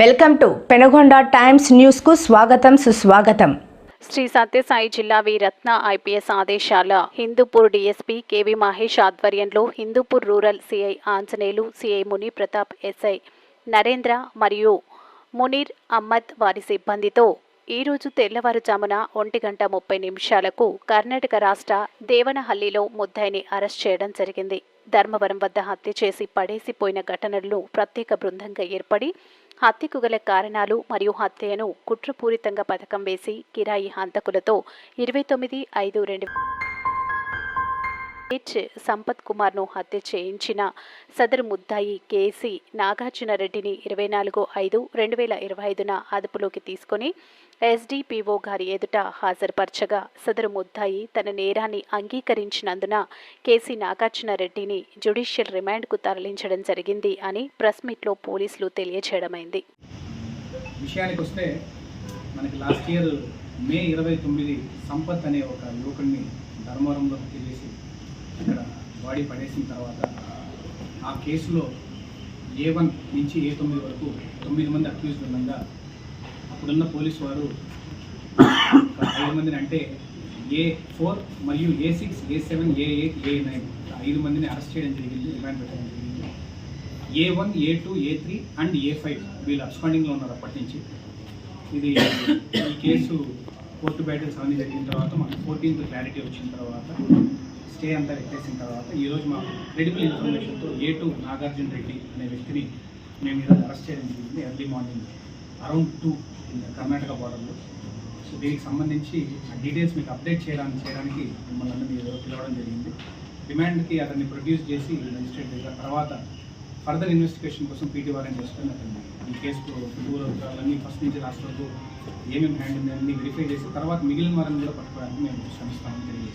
Welcome to Penagonda times న్యూస్కు స్వాగతం సుస్వాగతం. శ్రీ సత్యసాయి జిల్లా వి రత్న ఐపీఎస్ ఆదేశాల. హిందూపూర్ డీఎస్పీ కేవి మహేష్ ఆధ్వర్యంలో Hindupur rural CI Anjaneyulu CI Muni Pratap SI Narendra మరియు మునీర్ అహ్మద్ వారి సిబ్బందితో ఈరోజు తెల్లవారుజామున ఒంటి గంట ముప్పై నిమిషాలకు కర్ణాటక రాష్ట్ర దేవనహల్లిలో ముద్దాయిని అరెస్ట్ చేయడం జరిగింది. ధర్మవరం వద్ద హత్య చేసి పడేసిపోయిన ఘటనలను ప్రత్యేక బృందంగా ఏర్పడి హత్యకు గల కారణాలు మరియు హత్యను కుట్రపూరితంగా పథకం వేసి కిరాయి హంతకులతో ఇరవై తొమ్మిది ఐదు రెండు హెచ్ సంపత్ కుమార్ను హత్య చేయించిన సదరు ముద్దాయి కేసి నాగార్జున రెడ్డిని ఇరవై నాలుగు ఐదు రెండు వేల ఇరవై ఐదున అదుపులోకి తీసుకుని ఎస్డిపిఓ గారి ఎదుట హాజరుపరచగా సదరు ముద్దాయి తన నేరాన్ని అంగీకరించినందున కేసీ నాగార్జున రెడ్డిని జ్యుడిషియల్ రిమాండ్కు తరలించడం జరిగింది అని ప్రెస్ మీట్లో పోలీసులు తెలియజేయడమైంది విషయానికి వస్తే మనకి లాస్ట్ ఇయర్ మే ఇరవై తొమ్మిది సంపత్ అనే ఒక యువకుడిని ధర్మవరంలో హత్య చేసి ఇక్కడ బాడీ పడేసిన తర్వాత ఆ కేసులో ఏ వన్ నుంచి ఏ తొమ్మిది వరకు తొమ్మిది మంది అక్యూజ్ ఉండగా అప్పుడున్న పోలీసు వారు ఐదు మందిని అంటే ఏ ఫోర్ మరియు A six A seven A eight A nine ఐదు మందిని అరెస్ట్ చేయడం జరిగింది రిమాండ్ పెట్టడం జరిగింది. A one A two A three and A five వీళ్ళు అబ్స్పాండింగ్లో ఉన్నారు అప్పటి నుంచి. ఇది ఈ కేసు కోర్టు బ్యాటిల్స్ అవన్నీ జరిగిన తర్వాత మనకు ఫోర్టీన్త్ క్లారిటీ వచ్చిన తర్వాత స్టే అంతా ఎత్తేసిన తర్వాత ఈరోజు మా క్రెడిబుల్ ఇన్ఫర్మేషన్తో ఏ టూ నాగార్జున రెడ్డి అనే వ్యక్తిని మేము ఈరోజు అరెస్ట్ చేయడం జరిగింది early morning around two Karnataka బార్డర్లో సో దీనికి సంబంధించి ఆ డీటెయిల్స్ మీకు అప్డేట్ చేయడానికి చేయడానికి మిమ్మల్ని అందరినీ పిలవడం జరిగింది. డిమాండ్కి అతన్ని ప్రొడ్యూస్ చేసి మెజిస్ట్రేట్ చేసిన తర్వాత ఫర్దర్ ఇన్వెస్టిగేషన్ కోసం పీటీ వారెంట్ చేసుకొని అతన్ని ఈ కేసుకు అన్నీ ఫస్ట్ నుంచి లాస్ట్ వరకు ఏమేమి హ్యాండ్ ఉందని వెరిఫై చేసి తర్వాత మిగిలిన వారిని కూడా పట్టుకోవడానికి మేము శ్రమిస్తామని తెలియజేస్తాం